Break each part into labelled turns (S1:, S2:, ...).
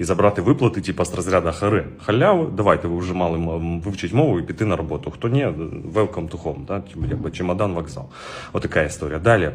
S1: і забрати виплати, типу, з розряду хари. Халяву, давайте ви вже мали вивчити мову і піти на роботу. Хто ні, welcome to home, да? типу, якби чемодан, вокзал. Отака історія. Далі,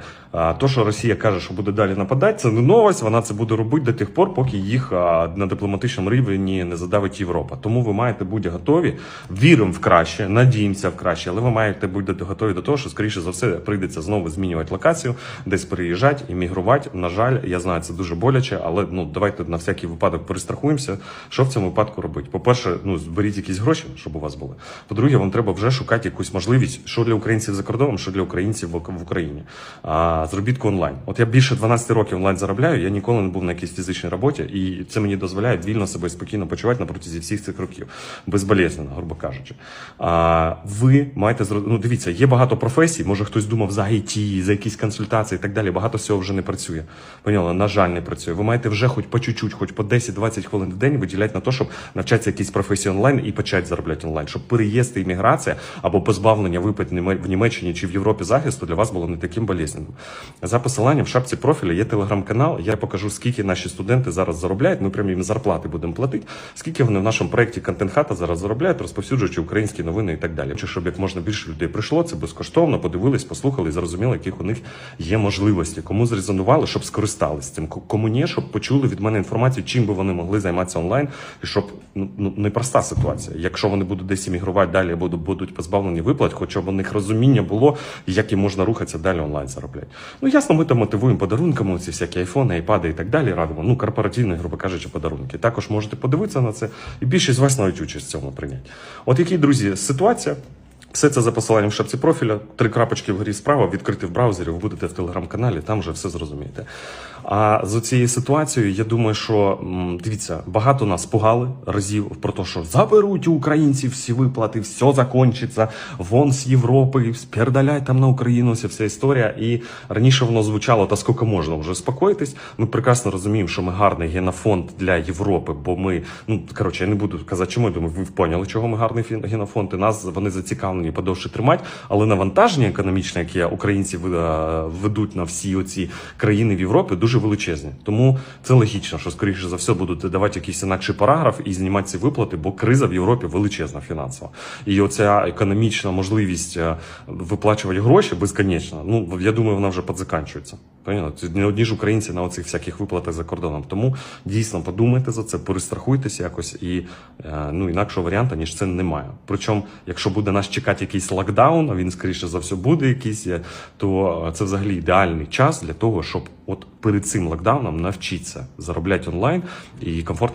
S1: то, що Росія каже, що буде далі нападати, це не новость. Вона це буде робити до тих пор, поки їх на дипломатичному рівні не задавить Європа. Тому ви маєте бути готові. Віримо в краще, надіємося в краще, але ви маєте бути готові до того, що скоріше за все прийдеться знову змінювати локацію, десь переїжджати, іммігрувати. На жаль, я знаю, це дуже боляче, але ну давайте на всякий випадок перестрахуємося. Що в цьому випадку робити? По-перше, ну зберіть якісь гроші, щоб у вас були. По-друге, вам треба вже шукати якусь можливість, що для українців за кордоном, що для українців в Україні. А, зробітку онлайн. От я більше 12 років онлайн заробляю. Я ніколи не був на якійсь фізичній роботі, і це мені дозволяє вільно себе спокійно почувати на протязі всіх цих років, безболезненно, грубо кажучи. А, ви маєте зро- ну, дивіться, є багато професій. Може хтось думав за IT, за якісь консультації і так далі. Багато всього вже не працює. Поняла, на жаль, не працює. Ви маєте вже хоч по чуть-чуть, хоч по 10-20 хвилин в день виділяти на те, щоб навчатися якісь професії онлайн і почати заробляти онлайн, щоб переїзд і імміграція або позбавлення Неме- в Німеччині чи в Європі захисту для вас було не таким болезненним. За посиланням в шапці профіля є телеграм-канал. Я покажу, скільки наші студенти зараз заробляють. Ми прямо їм зарплати будемо платити. Скільки вони в нашому проєкті контент хата зараз заробляють, розповсюджуючи українські новини і так далі. Чи щоб як можна більше людей прийшло, це безкоштовно, подивились, послухали і зрозуміли, яких у них є можливості. Кому зрезонували, щоб скористались цим. Кому ні, щоб почули від мене інформацію, чим би вони могли займатися онлайн, і щоб ну, ну непроста ситуація. Якщо вони будуть десь іммігрувати далі, будуть- будуть позбавлені виплат, хоча б у них розуміння було, як їм можна рухатися далі онлайн заробляти. Ну ясно, ми там мотивуємо подарунками, ці всякі айфони, айпади і так далі. Радимо. Ну корпоративні, грубо кажучи, подарунки. Також можете подивитися на це, і більшість з вас навіть участь в цьому прийняти. От які, друзі, ситуація. Все це за посиланням в шапці профіля. Три крапочки вгорі справа, відкрити в браузері, ви будете в телеграм-каналі, там вже все зрозумієте. А з цією ситуацією, я думаю, що дивіться, багато нас пугали разів про те, що заберуть у українців всі виплати, все закончиться, вон з Європи, спердаляй там на Україну, вся вся історія. І раніше воно звучало, та скільки можна вже успокоїтись. Ми прекрасно розуміємо, що ми гарний генофонд для Європи, бо ми, ну коротше, я не буду казати, чому я думаю, ви поняли, чого ми гарний генофонд. І нас вони зацікавлені подовше тримати, але навантаження економічне, яке українці ведуть на всі оці країни в Європі, дуже величезні. Тому це логічно, що скоріше за все будуть давати якийсь інакший параграф і знімати ці виплати, бо криза в Європі величезна фінансова. І оця економічна можливість е, виплачувати гроші безконечно. Ну я думаю, вона вже підзаканчується. Понятно? Не одні ж українці на оцих всяких виплатах за кордоном. Тому дійсно подумайте за це, перестрахуйтесь якось і е, ну інакшого варіанту, ніж це немає. Причому, якщо буде нас чекати якийсь локдаун, а він скоріше за все буде якийсь, е, то е, це взагалі ідеальний час для того, щоб от перед цим локдауном навчитися заробляти онлайн і комфортно.